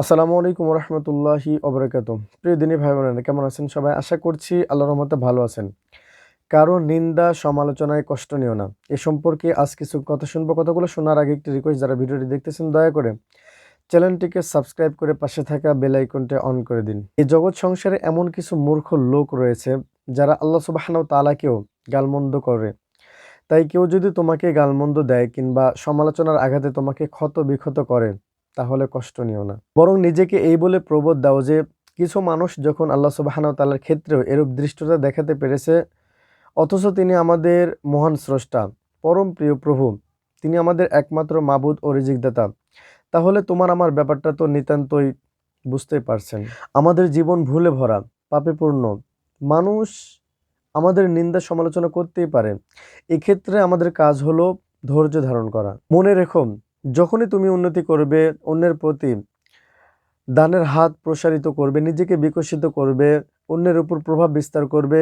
আসসালামু আলাইকুম রহমতুল্লাহি অবরাকাত প্রিয় দিনী ভাই বোনেরা কেমন আছেন সবাই? আশা করছি আল্লাহ রহমতে ভালো আছেন। কারও নিন্দা, সমালোচনায় কষ্ট নিও না। এ সম্পর্কে আজ কিছু কথা শুনব। কথাগুলো শোনার আগে একটি রিকোয়েস্ট যারা ভিডিওটি দেখতেছেন, দয়া করে চ্যানেলটিকে সাবস্ক্রাইব করে পাশে থাকা বেল আইকনটি অন করে দিন। এই জগৎ সংসারে এমন কিছু মূর্খ লোক রয়েছে, যারা আল্লাহ সুবাহানাও তালাকেও গালমন্দ করে। তাই কেউ যদি তোমাকে গালমন্দ দেয় কিংবা সমালোচনার আঘাতে তোমাকে ক্ষত বিক্ষত করে তাহলে কষ্ট নিও না। বরং নিজেকে এই বলে প্রবোধ দাও যে, কিছু মানুষ যখন আল্লাহ সুবাহানাও তালার ক্ষেত্রেও এরূপ দৃষ্টতা দেখাতে পেরেছে, অথচ তিনি আমাদের মহান স্রষ্টা, পরম প্রিয় প্রভু, তিনি আমাদের একমাত্র মাবুদ ও রিজিকদাতা, তাহলে তোমার আমার ব্যাপারটা তো নিতান্তই বুঝতেই পারছেন। আমাদের জীবন ভুলে ভরা, পাপে পূর্ণ, মানুষ আমাদের নিন্দা সমালোচনা করতেই পারে। এক্ষেত্রে আমাদের কাজ হলো ধৈর্য ধারণ করা। মনে রেখো যখনই তুমি উন্নতি করবে, অন্যের প্রতি দানের হাত প্রসারিত করবে, নিজেকে বিকশিত করবে, অন্যের উপর প্রভাব বিস্তার করবে,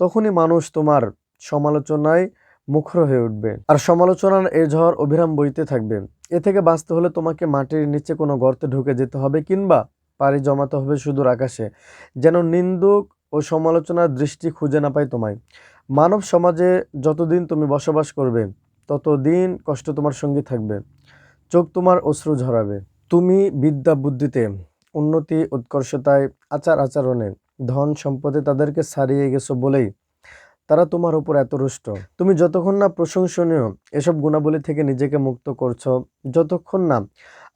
তখনই মানুষ তোমার সমালোচনায় মুখর হয়ে উঠবে। আর সমালোচনার এ ঝড় অবিরাম বইতে থাকবে। এ থেকে বাঁচতে হলে তোমাকে মাটির নিচে কোনো গর্তে ঢুকে যেতে হবে কিংবা পাড়ি জমাতে হবে সুদূর আকাশে, যেন নিন্দুক ও সমালোচনার দৃষ্টি খুঁজে না পায় তোমায়। মানব সমাজে যতদিন তুমি বসবাস করবে ততদিন কষ্ট তোমার সঙ্গী থাকবে। চোখ তোমার অশ্রু ঝরাবে। তুমি বিদ্যা বুদ্ধিতে, উন্নতি, উৎকর্ষতায়, আচার আচরণে, ধন সম্পদে তাদেরকে ছাড়িয়ে গেছো বলেই তারা তোমার উপর এত রুষ্ট। তুমি যতক্ষণ না প্রশংসনীয়, এসব গুণাবলী থেকে নিজেকে মুক্ত করছ, যতক্ষণ না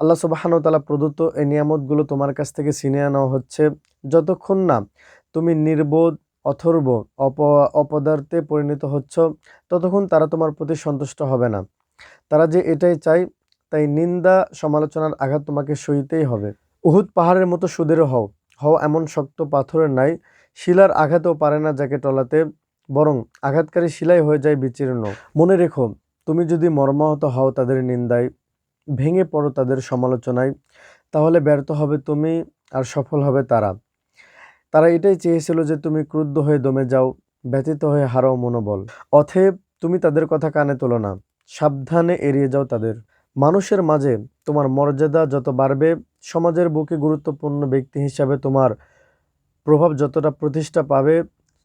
আল্লাহ সুবাহানু তালা প্রদত্ত এই নিয়ামতগুলো তোমার কাছ থেকে ছিনিয়ে নেওয়া হচ্ছে, যতক্ষণ না তুমি নির্বোধ অথর্ব অপ, অপদার্থে পরিণত হচ্ছ, ততক্ষণ তারা তোমার প্রতি সন্তুষ্ট হবে না। তারা যে এটাই চায়, তাই নিন্দা, সমালোচনার আঘাত তোমাকে সইতেই হবে। উহুদ পাহাড়ের মতো সুদের হও হও এমন শক্ত পাথরের নাই শিলার আঘাতও পারে না যাকে টলাতে, বরং আঘাতকারী শিলাই হয়ে যায় বিচীর্ণ। মনে রেখো, তুমি যদি মর্মাহত হও তাদের নিন্দায়, ভেঙে পড়ো তাদের সমালোচনায়, তাহলে ব্যর্থ হবে তুমি আর সফল হবে তারা। তারা এটাই চেয়েছিল যে তুমি ক্রুদ্ধ হয়ে দমে যাও ব্যতীত হয়ে হারাও মনোবল। অথেব তুমি তাদের কথা কানে তোলো না, সাবধানে এড়িয়ে যাও তাদের। মানুষের মাঝে তোমার মর্যাদা যত বাড়বে, সমাজের বুকে গুরুত্বপূর্ণ ব্যক্তি হিসাবে তোমার প্রভাব যতটা প্রতিষ্ঠা পাবে,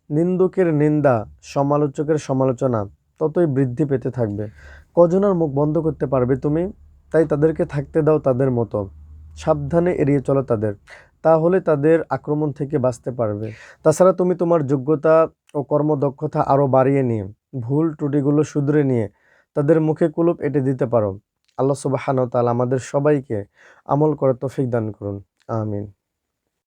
নিন্দুকের নিন্দা, সমালোচকের সমালোচনা ততই বৃদ্ধি পেতে থাকবে। কজনের মুখ বন্ধ করতে পারবে তুমি, তাই তাদেরকে থাকতে দাও তাদের মতো। সাবধানে এড়িয়ে চলো তাদের, তাহলে তাদের আক্রমণ থেকে বাঁচতে পারবে। তাছাড়া তুমি তোমার যোগ্যতা ও কর্মদক্ষতা আরও বাড়িয়ে নিয়ে, ভুল ত্রুটিগুলো শুধরে নিয়ে তাদের মুখে কুলুপ এটে দিতে পারো। আল্লাহ সুবাহানতাল আমাদের সবাইকে আমল করে তফিক দান করুন। আমিন।